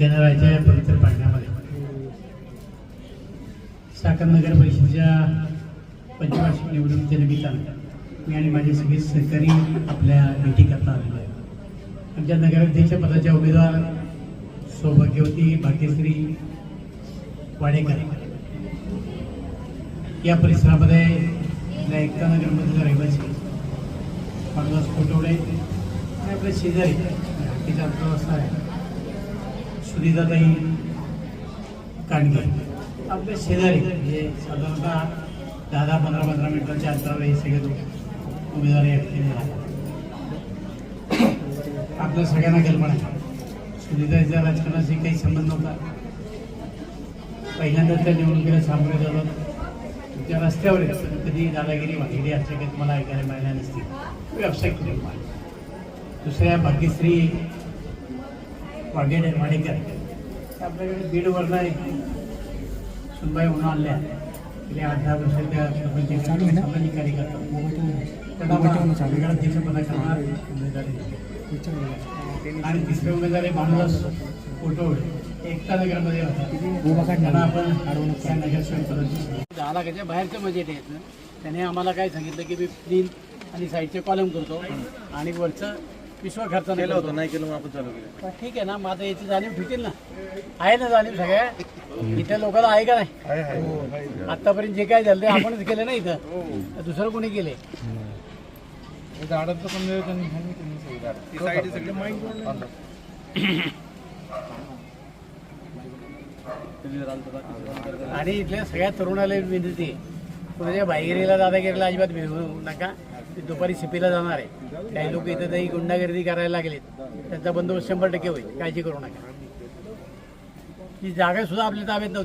गणरायाच्या या पवित्र पाळण्यामध्ये. साखर नगर परिषदेच्या पंचवार्षिक निवडणुकीच्या निमित्तानं मी आणि माझे सगळे सहकारी आपल्या भेटीकरता आलेलो आहे. आमच्या नगराध्यक्ष पदाच्या उमेदवार सौभाग्यवती भाग्यश्री वाडेकर. या परिसरामध्ये आपल्या एकता नगरमधील रहिवासी मानवास फोटवडे आणि आपल्या शेजारी हत्तीचा असा आहे. सुनीताताई कांडगे आपल्या शेजारी म्हणजे साधारणतः दहा दहा पंधरा पंधरा मिनिटांच्या अंतरावर हे सगळे लोक उमेदवारी या आहेत. आपल्या सगळ्यांना कल्पना आहे. सुनीताईचा राजकारणाशी काही संबंध नव्हता पहिल्यांदाच त्या निवडणुकीला सामोरे झालो तुमच्या रस्त्यावर पण कधी दादागिरी वागिरी असं काही तुम्हाला ऐकायला मिळाल्या नसतील. व्यावसायिक कुटुंब दुसऱ्या भाग्यश्री वागेडे वाडेकर आपल्याकडे बीडवरनं आहे सुनबाई म्हणून आणल्या गेल्या आठ दहा वर्ष त्या सरपंच सामाजिक कार्य करतात त्यांना वेगळ्या देश पदाकरणार उमेदवारी. आणि तिसरे उमेदवार आहे. भानुदास कोटवड एकता नगरमध्ये होता त्यांना आपण त्या नगरसेवक पदाची दहा लाखाच्या बाहेरचं बजेट आहे याचं. त्याने आम्हाला काय सांगितलं की मी प्लीन आणि साईडचे कॉलम करतो. आणि वरचं विश्व खर्च केलं होतं नाही केलं मग आपण चालू केलं. पण ठीक आहे ना माझं याची जाणीव ठेवतील ना. आहे ना जाणीव सगळ्या? इथे लोकांना आहे का नाही? आतापर्यंत जे काय झालं ते आपणच केलं ना इथं. दुसरं कोणी केले झाडाचं पण नियोजन ह्यांनी केलं सगळी झाडं. ती साईड सगळी माईक आणि इथल्या सगळ्या तरुणाला विनंती आहे. कुणाच्या बाहेरीला दादागिरीला अजिबात भेटू नका. ते दुपारी सिपीला जाणार आहे. काही लोक इथं काही गुंडागर्दी करायला लागलेत. त्यांचा बंदोबस्त शंभर टक्के होईल. काळजी करू नका. ही जागा सुद्धा आपल्या ताब्यात नव्हती.